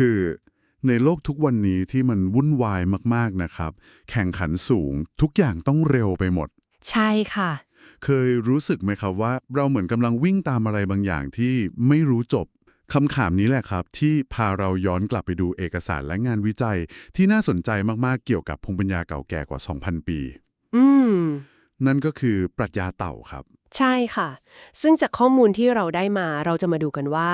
คือในโลกทุกวันนี้ที่มันวุ่นวายมากๆนะครับ แข่งขันสูงทุกอย่างต้องเร็วไปหมด ใช่ค่ะ เคยรู้สึกไหมครับว่า เราเหมือนกำลังวิ่งตามอะไรบางอย่างที่ไม่รู้จบคำถามนี้แหละครับ ที่พาเราย้อนกลับไปดูเอกสารและงานวิจัย ที่น่าสนใจมากๆเกี่ยวกับภูมิปัญญาเก่าแก่กว่า 2,000 ปี อืม นั่นก็คือปรัชญาเต่าครับ ใช่ค่ะ ซึ่งจากข้อมูลที่เราได้มาเราจะมาดูกันว่า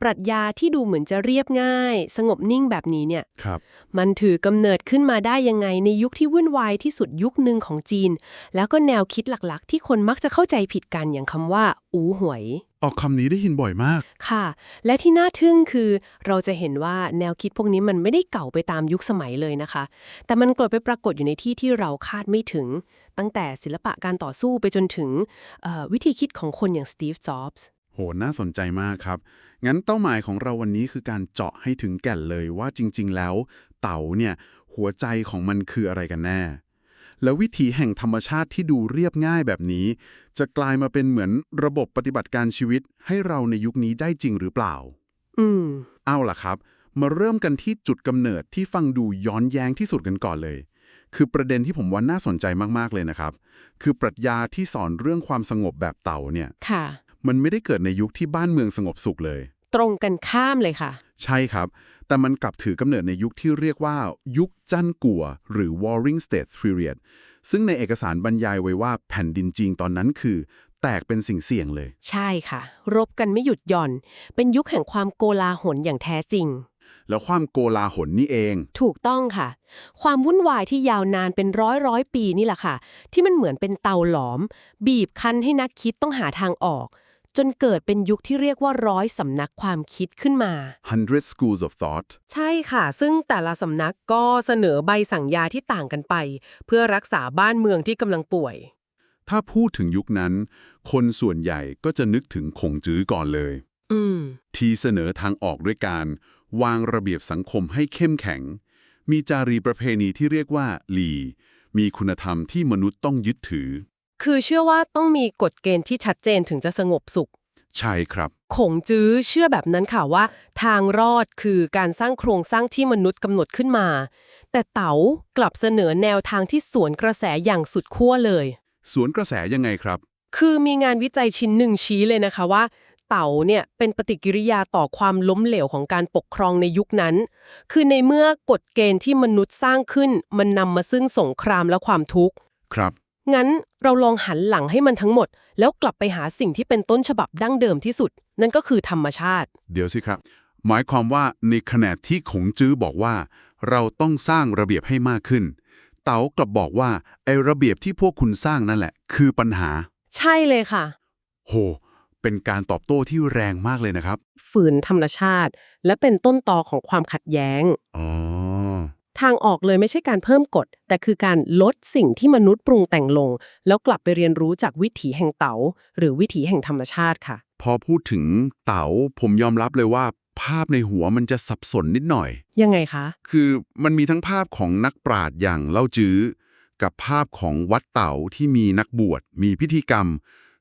ปรัชญาที่ดูเหมือนจะเรียบง่าย สงบนิ่งแบบนี้เนี่ยครับมันถือกำเนิดขึ้นมาได้ยังไงในยุคที่วุ่นวายที่สุดยุคหนึ่งของจีน แล้วก็แนวคิดหลักๆ ที่คนมักจะเข้าใจผิดกันอย่างคำว่า อูหวย ออกคำนี้ได้ยินบ่อยมาก ค่ะ และที่น่าทึ่งคือเราจะเห็นว่าแนวคิดพวกนี้มันไม่ได้เก่าไปตามยุคสมัยเลยนะคะ แต่มันกลับไปปรากฏอยู่ในที่ที่เราคาดไม่ถึง ตั้งแต่ศิลปะการต่อสู้ไปจนถึงเอ่อวิธีคิดของคนอย่างสตีฟ จ็อบส์ โห น่าสนใจมากครับ งั้นเป้าหมายของเราวันนี้คือการเจาะให้ถึงแก่นเลยว่าจริง ๆ แล้ว เต๋าเนี่ยหัวใจของมันคืออะไรกันแน่ แล้ววิถีแห่งธรรมชาติที่ดูเรียบง่ายแบบนี้ จะกลายมาเป็นเหมือนระบบปฏิบัติการชีวิตให้เราในยุคนี้ได้จริงหรือเปล่า อืม เอาล่ะครับ มาเริ่มกันที่จุดกำเนิดที่ฟังดูย้อนแย้งที่สุดกันก่อนเลย คือประเด็นที่ผมว่าน่าสนใจมากๆเลยนะครับ คือปรัชญาที่สอนเรื่องความสงบแบบเต่าเนี่ย ค่ะ มันไม่ได้เกิดในยุคที่บ้านเมืองสงบสุขเลย ตรงกันข้ามเลยค่ะ ใช่ครับ แต่มันกลับถือกำเนิดในยุคที่เรียกว่า ยุคจั้นกัว หรือ Warring States Period ซึ่งในเอกสารบรรยายไว้ว่าแผ่นดินจีนตอนนั้นคือ แตกเป็นสิ่งเสี่ยงเลย ใช่ค่ะ รบกันไม่หยุดหย่อน เป็นยุคแห่งความโกลาหลอย่างแท้จริง แล้วความโกลาหลนี่เอง ถูกต้องค่ะ ความวุ่นวายที่ยาวนานเป็นร้อยร้อยปีนี่แหละค่ะ ที่มันเหมือนเป็นเตาหลอม บีบคั้นให้นักคิดต้องหาทางออก จนเกิดเป็นยุคที่เรียกว่าร้อยสำนักความคิดขึ้นมา hundred schools of thought ใช่ค่ะ ซึ่งแต่ละสำนักก็เสนอใบสั่งยาที่ต่างกันไป เพื่อรักษาบ้านเมืองที่กำลังป่วย ถ้าพูดถึงยุคนั้น คนส่วนใหญ่ก็จะนึกถึงคงจื้อก่อนเลย อืม ที่เสนอทางออกด้วยการ วางระเบียบสังคมให้เข้มแข็ง มีจารีประเพณีที่เรียกว่าลีมีคุณธรรมที่มนุษย์ต้องยึดถือ คือเชื่อว่าต้องมีกฎเกณฑ์ที่ชัดเจนถึงจะสงบสุข ใช่ครับ ขงจื้อเชื่อแบบนั้นค่ะว่า ทางรอดคือการสร้างโครงสร้างที่มนุษย์กำหนดขึ้นมา แต่เต๋ากลับเสนอแนวทางที่สวนกระแสอย่างสุดขั้วเลย สวนกระแสยังไงครับ คือมีงานวิจัยชิ้นหนึ่งชี้เลยนะคะว่า เต๋าเนี่ยเป็นปฏิกิริยาต่อความล้มเหลวของการปกครองในยุคนั้น คือในเมื่อกฎเกณฑ์ที่มนุษย์สร้างขึ้น มันนำมาซึ่งสงครามและความทุกข์ ครับ งั้นเราลองหันหลังให้มันทั้งหมด แล้วกลับไปหาสิ่งที่เป็นต้นฉบับดั้งเดิมที่สุด นั่นก็คือธรรมชาติ เดี๋ยวสิครับ หมายความว่าในขณะที่ขงจื้อบอกว่า เราต้องสร้างระเบียบให้มากขึ้น เต๋ากลับบอกว่าไอ้ระเบียบที่พวกคุณสร้างนั่นแหละ คือปัญหา ใช่เลยค่ะ โห เป็นการตอบโต้ที่แรงมากเลยนะครับ ฝืนธรรมชาติ และเป็นต้นตอของความขัดแย้งอ๋อ ทางออกเลยไม่ใช่การเพิ่มกฎ แต่คือการลดสิ่งที่มนุษย์ปรุงแต่งลง แล้วกลับไปเรียนรู้จากวิถีแห่งเต๋าหรือวิถีแห่งธรรมชาติค่ะ พอพูดถึงเต๋าผมยอมรับเลยว่า ภาพในหัวมันจะสับสนนิดหน่อย ยังไงคะ คือมันมีทั้งภาพของนักปราชญ์อย่างเล่าจื้อ กับภาพของวัดเต๋าที่มีนักบวชมีพิธีกรรม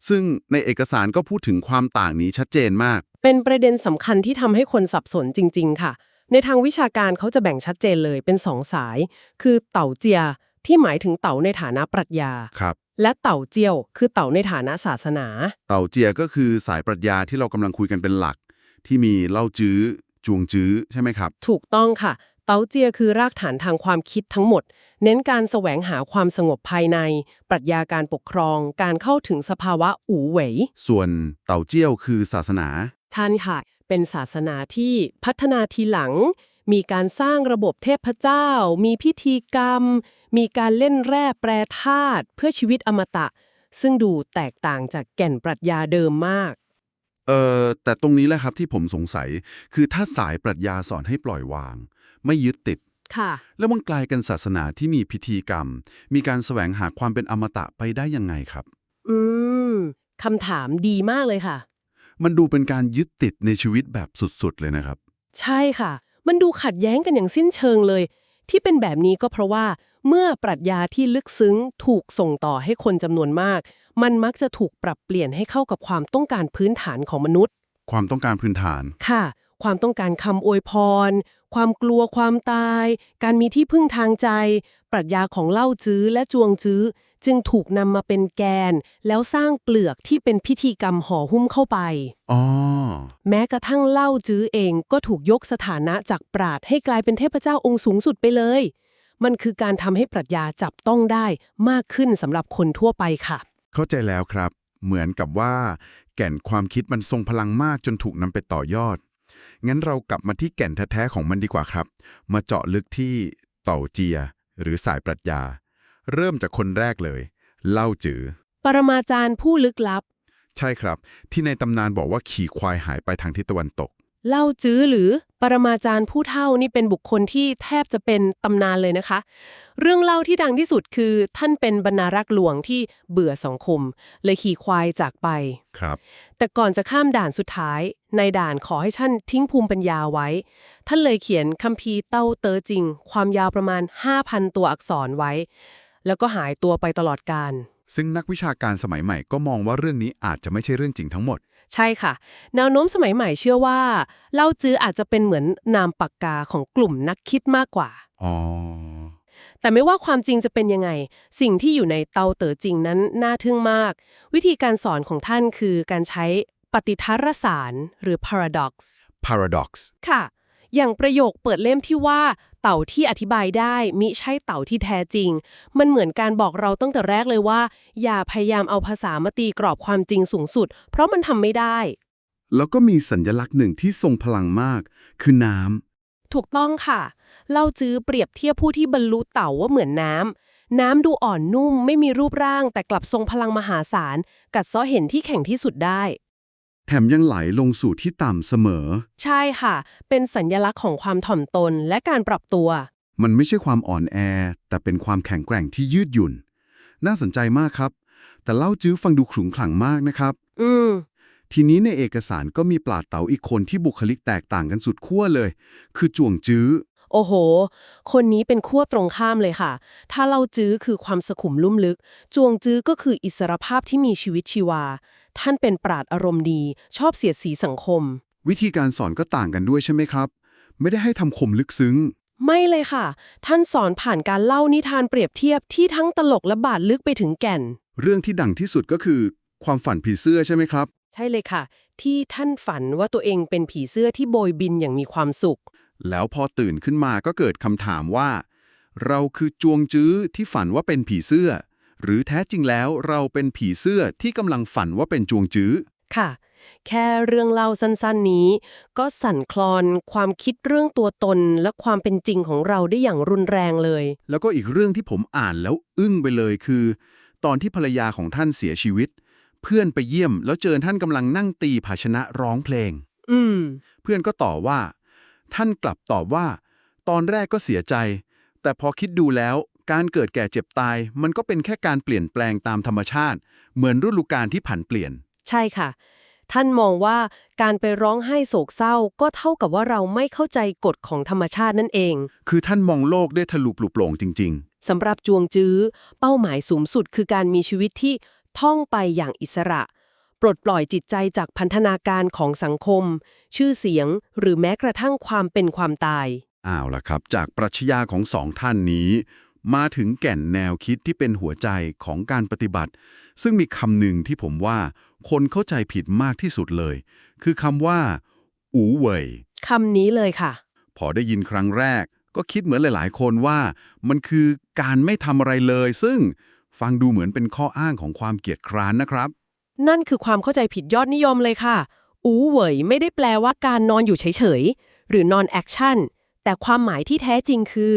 ซึ่งในเอกสารก็พูดถึงความต่างนี้ชัดเจนมาก เป็นประเด็นสำคัญที่ทำให้คนสับสนจริง ๆ ค่ะ ในทางวิชาการเขาจะแบ่งชัดเจนเลยเป็นสองสาย คือเต่าเจียที่หมายถึงเต่าในฐานะปรัชญา ครับ และเต่าเจียว คือเต่าในฐานะศาสนา เต่าเจียก็คือสายปรัชญาที่เรากำลังคุยกันเป็นหลัก ที่มีเล่าจื้อจวงจื้อใช่ไหมครับ ถูกต้องค่ะ เต๋าเจียคือรากฐานทางความคิดทั้งหมด เน้นการแสวงหาความสงบภายใน ปรัชญาการปกครอง การเข้าถึงสภาวะอู่เหวยส่วนเต่าเจี้ยวคือศาสนา ท่านค่ะ เป็นศาสนาที่พัฒนาทีหลัง มีการสร้างระบบเทพเจ้า มีพิธีกรรม มีการเล่นแร่แปรธาตุเพื่อชีวิตอมตะ ซึ่งดูแตกต่างจากแก่นปรัชญาเดิมมากเอ่อแต่ตรงนี้แหละครับที่ผมสงสัยคือถ้าสายปรัชญาสอนให้ปล่อยวาง ไม่ยึดติดค่ะ แล้วมันกลายเป็นศาสนาที่มีพิธีกรรม มีการแสวงหาความเป็นอมตะไปได้ยังไงครับ อืมคำถามดีมากเลยค่ะ มันดูเป็นการยึดติดในชีวิตแบบสุดๆเลยนะครับ ใช่ค่ะ มันดูขัดแย้งกันอย่างสิ้นเชิงเลย ที่เป็นแบบนี้ก็เพราะว่า เมื่อปรัชญาที่ลึกซึ้งถูกส่งต่อให้คนจำนวนมาก มันมักจะถูกปรับเปลี่ยนให้เข้ากับความต้องการพื้นฐานของมนุษย์ ความต้องการพื้นฐาน ค่ะ ความต้องการคำอวยพร ความกลัวความตาย การมีที่พึ่งทางใจ ปรัชญาของเล่าจื้อและจวงจื้อ จึงถูกนำมาเป็นแกน แล้วสร้างเปลือกที่เป็นพิธีกรรมห่อหุ้มเข้าไป อ๋อ แม้กระทั่งเล่าจื้อเองก็ถูกยกสถานะจากปราดให้กลายเป็นเทพเจ้าองค์สูงสุดไปเลย มันคือการทำให้ปรัชญาจับต้องได้มากขึ้นสำหรับคนทั่วไปค่ะ เข้าใจแล้วครับ เหมือนกับว่า แก่นความคิดมันทรงพลังมากจนถูกนำไปต่อยอด งั้นเรากลับมาที่แก่นแท้ๆของมันดีกว่าครับ มาเจาะลึกที่เต่าเจีย หรือสายปรัชญา เริ่มจากคนแรกเลย เล่าจือ ปรมาจารย์ผู้ลึกลับ ใช่ครับ ที่ในตำนานบอกว่าขี่ควายหายไปทางทิศตะวันตก เล่าจื้อหรือปรมาจารย์ผู้เฒ่านี่เป็นบุคคลที่แทบจะเป็นตำนานเลยนะคะ เรื่องเล่าที่ดังที่สุดคือท่านเป็นบรรณารักษ์หลวงที่เบื่อสังคม เลยขี่ควายจากไป ครับ แต่ก่อนจะข้ามด่านสุดท้าย ในด่านขอให้ท่านทิ้งภูมิปัญญาไว้ ท่านเลยเขียนคัมภีร์เต้าเตอจริง ความยาวประมาณ 5,000 ตัวอักษรไว้ แล้วก็หายตัวไปตลอดกาลซึ่งนักวิชาการสมัยใหม่ก็มองว่าเรื่องนี้อาจจะไม่ใช่เรื่องจริงทั้งหมด ใช่ค่ะ แนวโน้มสมัยใหม่เชื่อว่าเล่าจื้ออาจจะเป็นเหมือนนามปากกาของกลุ่มนักคิดมากกว่า อ๋อ แต่ไม่ว่าความจริงจะเป็นยังไง สิ่งที่อยู่ในเตาเต๋อจริงนั้นน่าทึ่งมาก วิธีการสอนของท่านคือการใช้ปฏิทัรสารหรือ paradox paradox ค่ะ อย่างประโยคเปิดเล่มที่ว่าเต่าที่อธิบายได้มิใช่เต่าที่แท้จริง มันเหมือนการบอกเราตั้งแต่แรกเลยว่า อย่าพยายามเอาภาษามาตีกรอบความจริงสูงสุด เพราะมันทำไม่ได้ แล้วก็มีสัญลักษณ์หนึ่งที่ทรงพลังมาก คือน้ำถูกต้องค่ะ เล่าจื้อเปรียบเทียบผู้ที่บรรลุเต่าว่าเหมือนน้ำน้ำดูอ่อนนุ่มไม่มีรูปร่าง แต่กลับทรงพลังมหาศาล กัดเซ้อเห็นที่แข็งที่สุดได้ แถมยังไหลลงสู่ที่ต่ำเสมอ ใช่ค่ะ เป็นสัญญลักษณ์ของความถ่อมตนและการปรับตัว มันไม่ใช่ความอ่อนแอ แต่เป็นความแข็งแกร่งที่ยืดหยุ่น น่าสนใจมากครับ แต่เล่าจื้อฟังดูขรุงขลังมากนะครับ อืมทีนี้ในเอกสารก็มีปราดเต๋าอีกคนที่บุคลิกแตกต่างกันสุดขั้วเลย คือจวงจื้อ โอ้โห คนนี้เป็นขั้วตรงข้ามเลยค่ะ ถ้าเล่าจื้อคือความสขุมลุ่มลึก จวงจื้อก็คืออิสรภาพที่มีชีวิตชีวา ท่านเป็นปราดอารมณ์ดี ชอบเสียดสีสังคม วิธีการสอนก็ต่างกันด้วยใช่ไหมครับ ไม่ได้ให้ทำคมลึกซึ้ง ไม่เลยค่ะ ท่านสอนผ่านการเล่านิทานเปรียบเทียบที่ทั้งตลกและบาดลึกไปถึงแก่น เรื่องที่ดังที่สุดก็คือ ความฝันผีเสื้อใช่ไหมครับ ใช่เลยค่ะ ที่ท่านฝันว่าตัวเองเป็นผีเสื้อที่โบยบินอย่างมีความสุข แล้วพอตื่นขึ้นมาก็เกิดคำถามว่า เราคือจวงจื้อที่ฝันว่าเป็นผีเสื้อ หรือแท้จริงแล้วเราเป็นผีเสื้อที่กำลังฝันว่าเป็นจวงจื้อ ค่ะ แค่เรื่องเล่าสั้นๆนี้ ก็สั่นคลอนความคิดเรื่องตัวตนและความเป็นจริงของเราได้อย่างรุนแรงเลย แล้วก็อีกเรื่องที่ผมอ่านแล้วอึ้งไปเลยคือ ตอนที่ภรรยาของท่านเสียชีวิต เพื่อนไปเยี่ยมแล้วเจอท่านกำลังนั่งตีภาชนะร้องเพลง อืม เพื่อนก็ต่อว่า ท่านกลับตอบว่า ตอนแรกก็เสียใจ แต่พอคิดดูแล้ว การเกิดแก่เจ็บตาย มันก็เป็นแค่การเปลี่ยนแปลงตามธรรมชาติ เหมือนฤดูกาลที่ผันเปลี่ยน ใช่ค่ะ ท่านมองว่าการไปร้องไห้โศกเศร้า ก็เท่ากับว่าเราไม่เข้าใจกฎของธรรมชาตินั่นเอง คือท่านมองโลกได้ทะลุปลุกโปร่งจริงสำหรับจวงจื้อ เป้าหมายสูงสุดคือการมีชีวิตที่ท่องไปอย่างอิสระ ปลดปล่อยจิตใจจากพันธนาการของสังคม ชื่อเสียง หรือแม้กระทั่งความเป็นความตายๆอ้าวล่ะครับ จากปรัชญาของสองท่านนี้ มาถึงแก่นแนวคิดที่เป็นหัวใจของการปฏิบัติ ซึ่งมีคำหนึ่งที่ผมว่าคนเข้าใจผิดมากที่สุดเลย คือคำว่าอูเหวยคำนี้เลยค่ะ พอได้ยินครั้งแรก ก็คิดเหมือนหลาย ๆ คนว่า มันคือการไม่ทำอะไรเลย ซึ่งฟังดูเหมือนเป็นข้ออ้างของความเกียจคร้านนะครับ นั่นคือความเข้าใจผิดยอดนิยมเลยค่ะ อูเหวยไม่ได้แปลว่าการนอนอยู่เฉย ๆ หรือนอนแอคชั่นแต่ความหมายที่แท้จริงคือ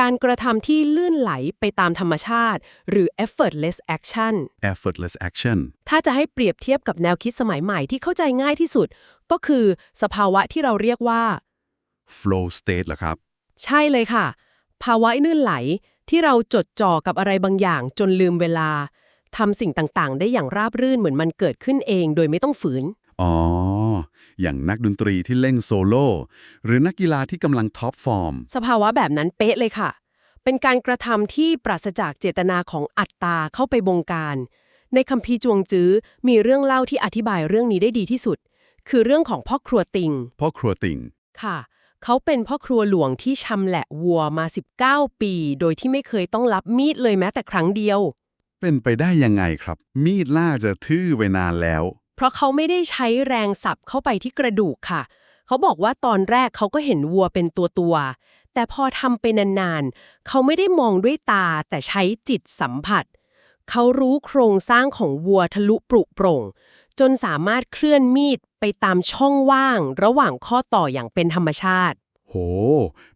การกระทำที่ลื่นไหลไปตามธรรมชาติ หรือ effortless action effortless action ถ้าจะให้เปรียบเทียบกับแนวคิดสมัยใหม่ที่เข้าใจง่ายที่สุด ก็คือสภาวะที่เราเรียกว่า flow state เหรอครับ ใช่เลยค่ะ ภาวะลื่นไหลที่เราจดจ่อกับอะไรบางอย่างจนลืมเวลาทำสิ่งต่างๆ ได้อย่างราบรื่นเหมือนมันเกิดขึ้นเอง โดยไม่ต้องฝืน อ๋อ อย่างนักดนตรีที่เล่นโซโล่หรือนักกีฬาที่กำลังท็อปฟอร์ม สภาวะแบบนั้นเป๊ะเลยค่ะ เป็นการกระทำที่ปราศจากเจตนาของอัตตาเข้าไปบงการ ในคัมภีร์จวงจื้อมีเรื่องเล่าที่อธิบายเรื่องนี้ได้ดีที่สุด คือเรื่องของพ่อครัวติง พ่อครัวติ่งค่ะ เขาเป็นพ่อครัวหลวงที่ชำแหละวัวมา 19 ปี โดยที่ไม่เคยต้องรับมีดเลยแม้แต่ครั้งเดียว เป็นไปได้ยังไงครับ มีดล่าจะทื่อไปนานแล้ว เพราะเขาไม่ได้ใช้แรงสับเข้าไปที่กระดูกค่ะ เขาบอกว่าตอนแรกเขาก็เห็นวัวเป็นตัวตัวๆแต่พอทำไปนานๆ เขาไม่ได้มองด้วยตาแต่ใช้จิตสัมผัส เขารู้โครงสร้างของวัวทะลุปรุโปร่ง จนสามารถเคลื่อนมีดไปตามช่องว่าง ระหว่างข้อต่ออย่างเป็นธรรมชาติ โห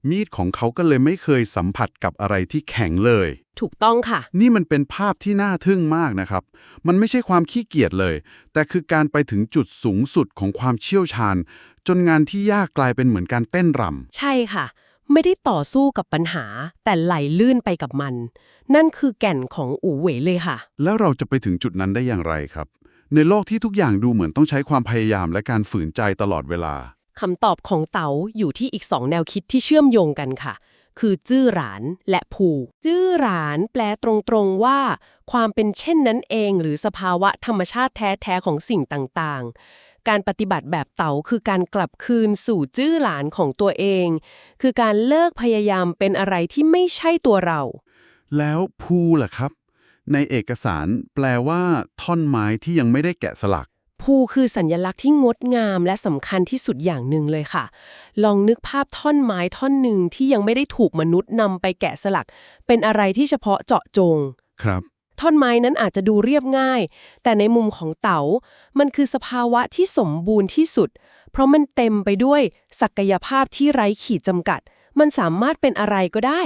มีดของเขาก็เลยไม่เคยสัมผัสกับอะไรที่แข็งเลย ถูกต้องค่ะ นี่มันเป็นภาพที่น่าทึ่งมากนะครับ มันไม่ใช่ความขี้เกียจเลย แต่คือการไปถึงจุดสูงสุดของความเชี่ยวชาญ จนงานที่ยากกลายเป็นเหมือนการเต้นรใช่ค่ะ ไม่ได้ต่อสู้กับปัญหา แต่ไหลลื่นไปกับมัน นั่นคือแก่นของอู่เหวยเลยค่ะำแล้วเราจะไปถึงจุดนั้นได้อย่างไรครับ ในโลกที่ทุกอย่างดูเหมือนต้องใช้ความพยายามและการฝืนใจตลอดเวลา คำตอบของเต๋าอยู่ที่อีกสองแนวคิดที่เชื่อมโยงกันค่ะ คือจื้อหรานและภูจื้อหรานแปลตรงๆว่า ความเป็นเช่นนั้นเอง หรือสภาวะธรรมชาติแท้ๆของสิ่งต่างๆ การปฏิบัติแบบเต๋าคือการกลับคืนสู่จื้อหลานของตัวเอง คือการเลิกพยายามเป็นอะไรที่ไม่ใช่ตัวเรา แล้วภูล่ะครับ ในเอกสารแปลว่า ท่อนไม้ที่ยังไม่ได้แกะสลัก ภูคือสัญลักษณ์ที่งดงามและสำคัญที่สุดอย่างหนึ่งเลยค่ะ ลองนึกภาพท่อนไม้ท่อนหนึ่งที่ยังไม่ได้ถูกมนุษย์นำไปแกะสลัก เป็นอะไรที่เฉพาะเจาะจง ครับ ท่อนไม้นั้นอาจจะดูเรียบง่าย แต่ในมุมของเต๋า มันคือสภาวะที่สมบูรณ์ที่สุด เพราะมันเต็มไปด้วยศักยภาพที่ไร้ขีดจำกัด มันสามารถเป็นอะไรก็ได้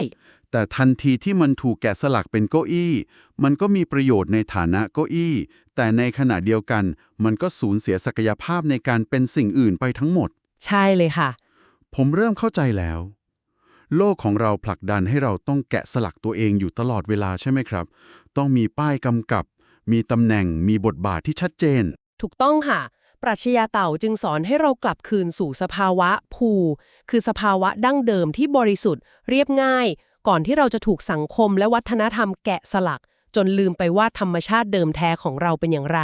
แต่ทันทีที่มันถูกแกะสลักเป็นเก้าอี้ มันก็มีประโยชน์ในฐานะเก้าอี้ แต่ในขณะเดียวกัน มันก็สูญเสียศักยภาพในการเป็นสิ่งอื่นไปทั้งหมด ใช่เลยค่ะ ผมเริ่มเข้าใจแล้ว โลกของเราผลักดันให้เราต้องแกะสลักตัวเองอยู่ตลอดเวลาใช่ไหมครับ ต้องมีป้ายกำกับ มีตำแหน่ง มีบทบาทที่ชัดเจน ถูกต้องค่ะ ปรัชญาเต่าจึงสอนให้เรากลับคืนสู่สภาวะภู คือสภาวะดั้งเดิมที่บริสุทธิ์ เรียบง่าย ก่อนที่เราจะถูกสังคมและวัฒนธรรมแกะสลัก จนลืมไปว่าธรรมชาติเดิมแท้ของเราเป็นอย่างไร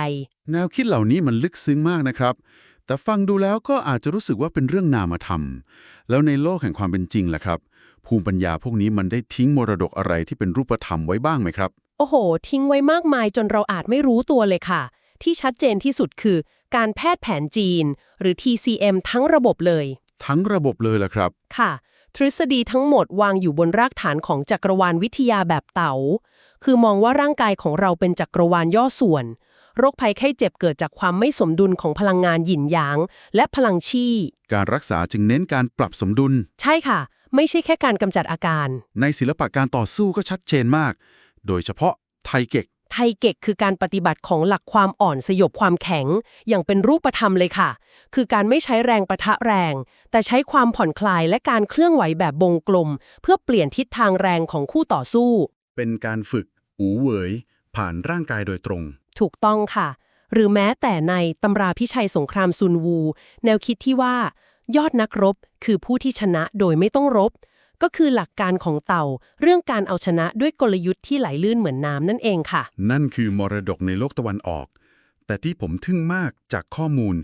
แนวคิดเหล่านี้มันลึกซึ้งมากนะครับ แต่ฟังดูแล้วก็อาจจะรู้สึกว่าเป็นเรื่องนามธรรม แล้วในโลกแห่งความเป็นจริงล่ะครับ ภูมิปัญญาพวกนี้มันได้ทิ้งมรดกอะไรที่เป็นรูปธรรมไว้บ้างไหมครับ โอ้โห ทิ้งไว้มากมายจนเราอาจไม่รู้ตัวเลยค่ะ ที่ชัดเจนที่สุดคือ การแพทย์แผนจีน หรือ TCM ทั้งระบบเลย ทั้งระบบเลยล่ะครับ ค่ะ ทฤษฎีทั้งหมดวางอยู่บนรากฐานของจักรวาลวิทยาแบบเต๋า คือมองว่าร่างกายของเราเป็นจักรวาลย่อส่วน โรคภัยไข้เจ็บเกิดจากความไม่สมดุลของพลังงานหยินหยาง และพลังชี่การรักษาจึงเน้นการปรับสมดุล ใช่ค่ะ ไม่ใช่แค่การกำจัดอาการ ในศิลปะการต่อสู้ก็ชัดเจนมาก โดยเฉพาะไทเก็ก ไทเก็กคือการปฏิบัติของหลักความอ่อนสยบความแข็ง อย่างเป็นรูปธรรมเลยค่ะ คือการไม่ใช้แรงประทะแรง แต่ใช้ความผ่อนคลายและการเคลื่อนไหวแบบวงกลม เพื่อเปลี่ยนทิศทางแรงของคู่ต่อสู้ เป็นการฝึก อูเหวยผ่านร่างกายโดยตรง ถูกต้องค่ะ หรือแม้แต่ในตำราพิชัยสงครามซุนวู แนวคิดที่ว่า ยอดนักรบคือผู้ที่ชนะโดยไม่ต้องรบ ก็คือหลักการของเต่า เรื่องการเอาชนะด้วยกลยุทธ์ที่ไหลลื่นเหมือนน้ำนั่นเองค่ะ นั่นคือมรดกในโลกตะวันออก แต่ที่ผมทึ่งมากจากข้อมูล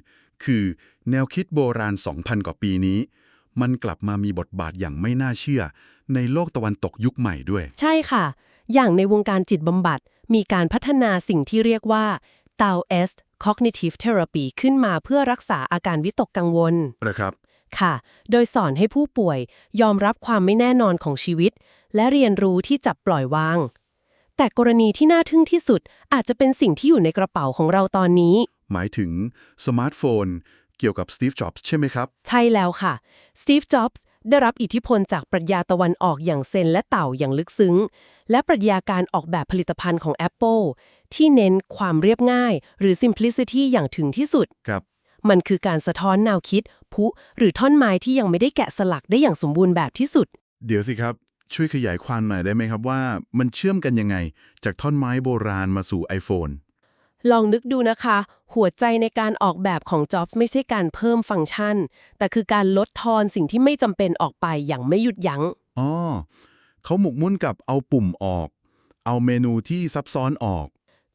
คือแนวคิดโบราณ 2,000 กว่าปีนี้ มันกลับมามีบทบาทอย่างไม่น่าเชื่อ ในโลกตะวันตกยุคใหม่ด้วย ใช่ค่ะ อย่างในวงการจิตบำบัดมีการพัฒนาสิ่งที่เรียกว่า Tao S Cognitive Therapy ขึ้นมาเพื่อรักษาอาการวิตกกังวลนะครับ ค่ะ โดยสอนให้ผู้ป่วยยอมรับความไม่แน่นอนของชีวิต และเรียนรู้ที่จะปล่อยวาง แต่กรณีที่น่าทึ่งที่สุดอาจจะเป็นสิ่งที่อยู่ในกระเป๋าของเราตอนนี้ หมายถึงสมาร์ทโฟน เกี่ยวกับสตีฟจ็อบส์ใช่ไหมครับ ใช่แล้วค่ะสตีฟจ็อบส์ได้รับอิทธิพลจากปรัชญาตะวันออกอย่างเซนและเต่าอย่างลึกซึ้ง และปรัชญาการออกแบบผลิตภัณฑ์ของ Apple ที่เน้นความเรียบง่าย หรือ simplicity อย่างถึงที่สุด ครับ มันคือการสะท้อนแนวคิด พุ หรือท่อนไม้ที่ยังไม่ได้แกะสลักได้อย่างสมบูรณ์แบบที่สุด เดี๋ยวสิครับ ช่วยขยายความหน่อยได้ไหมครับว่า มันเชื่อมกันยังไง จากท่อนไม้โบราณมาสู่ iPhone ลองนึกดูนะคะ หัวใจในการออกแบบของ Jobs ไม่ใช่การเพิ่มฟังก์ชัน แต่คือการลดทอนสิ่งที่ไม่จำเป็นออกไปอย่างไม่หยุดยัง้งอ๋อเขาหมกมุ่นกับเอาปุ่มออก เอาเมนูที่ซับซ้อนออก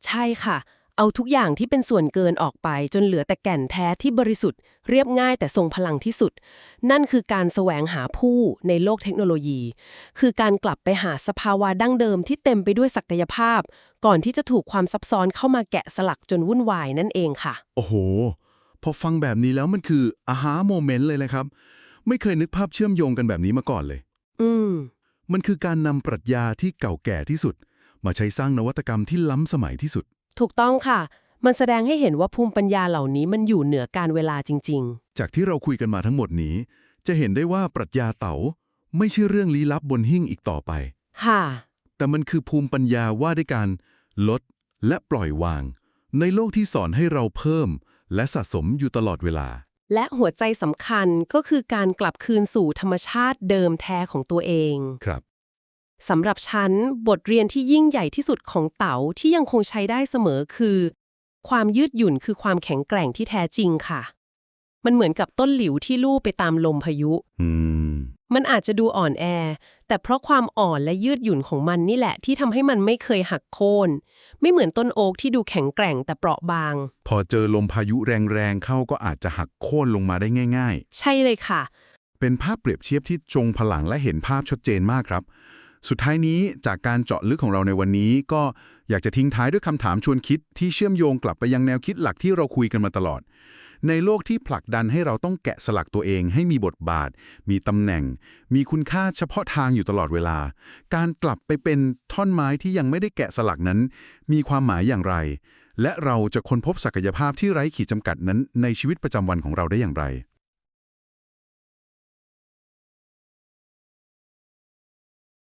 ใช่ค่ะ เอาทุกอย่างที่เป็นส่วนเกินออกไปจนเหลือแต่แก่นแท้ที่บริสุทธิ์ เรียบง่ายแต่ทรงพลังที่สุด นั่นคือการแสวงหาผู้ในโลกเทคโนโลยี คือการกลับไปหาสภาวะดั้งเดิมที่เต็มไปด้วยศักยภาพ ก่อนที่จะถูกความซับซ้อนเข้ามาแกะสลักจนวุ่นวายนั่นเองค่ะ โอ้โห พอฟังแบบนี้แล้วมันคืออาหาโมเมนต์เลยนะครับ ไม่เคยนึกภาพเชื่อมโยงกันแบบนี้มาก่อนเลย อืมมันคือการนำปรัชญาที่เก่าแก่ที่สุด มาใช้สร้างนวัตกรรมที่ล้ำสมัยที่สุด ถูกต้องค่ะ มันแสดงให้เห็นว่าภูมิปัญญาเหล่านี้มันอยู่เหนือการเวลาจริงจากที่เราคุยกันมาทั้งหมดนี้ จะเห็นได้ว่าปรัชญาเต๋าไม่ใช่เรื่องลี้ลับบนหิ้งอีกต่อไปๆค่ะ แต่มันคือภูมิปัญญาว่าด้วยการลดและปล่อยวาง ในโลกที่สอนให้เราเพิ่ม และสะสมอยู่ตลอดเวลา และหัวใจสำคัญก็คือการกลับคืนสู่ธรรมชาติเดิมแท้ของตัวเอง ครับ สำหรับฉัน บทเรียนที่ยิ่งใหญ่ที่สุดของเต๋าที่ยังคงใช้ได้เสมอคือ ความยืดหยุ่นคือความแข็งแกร่งที่แท้จริงค่ะ มันเหมือนกับต้นหลิวที่ลู่ไปตามลมพายุอืมมันอาจจะดูอ่อนแอ แต่เพราะความอ่อนและยืดหยุ่นของมันนี่แหละ ที่ทำให้มันไม่เคยหักโค่นไม่เหมือนต้นโอ๊กที่ดูแข็งแกร่งแต่เปราะบาง พอเจอลมพายุแรงๆเข้าก็อาจจะหักโค่นลงมาได้ง่ายใช่เลยค่ะๆเป็นภาพเปรียบเทียบที่จงพลังและเห็นภาพชัดเจนมากครับ สุดท้ายนี้จากการเจาะลึกของเราในวันนี้ ก็อยากจะทิ้งท้ายด้วยคำถามชวนคิดที่เชื่อมโยงกลับไปยังแนวคิดหลักที่เราคุยกันมาตลอด ในโลกที่ผลักดันให้เราต้องแกะสลักตัวเอง ให้มีบทบาท มีตำแหน่ง มีคุณค่าเฉพาะทางอยู่ตลอดเวลา การกลับไปเป็นท่อนไม้ที่ยังไม่ได้แกะสลักนั้น มีความหมายอย่างไร และเราจะค้นพบศักยภาพที่ไร้ขีดจำกัดนั้นในชีวิตประจำวันของเราได้อย่างไร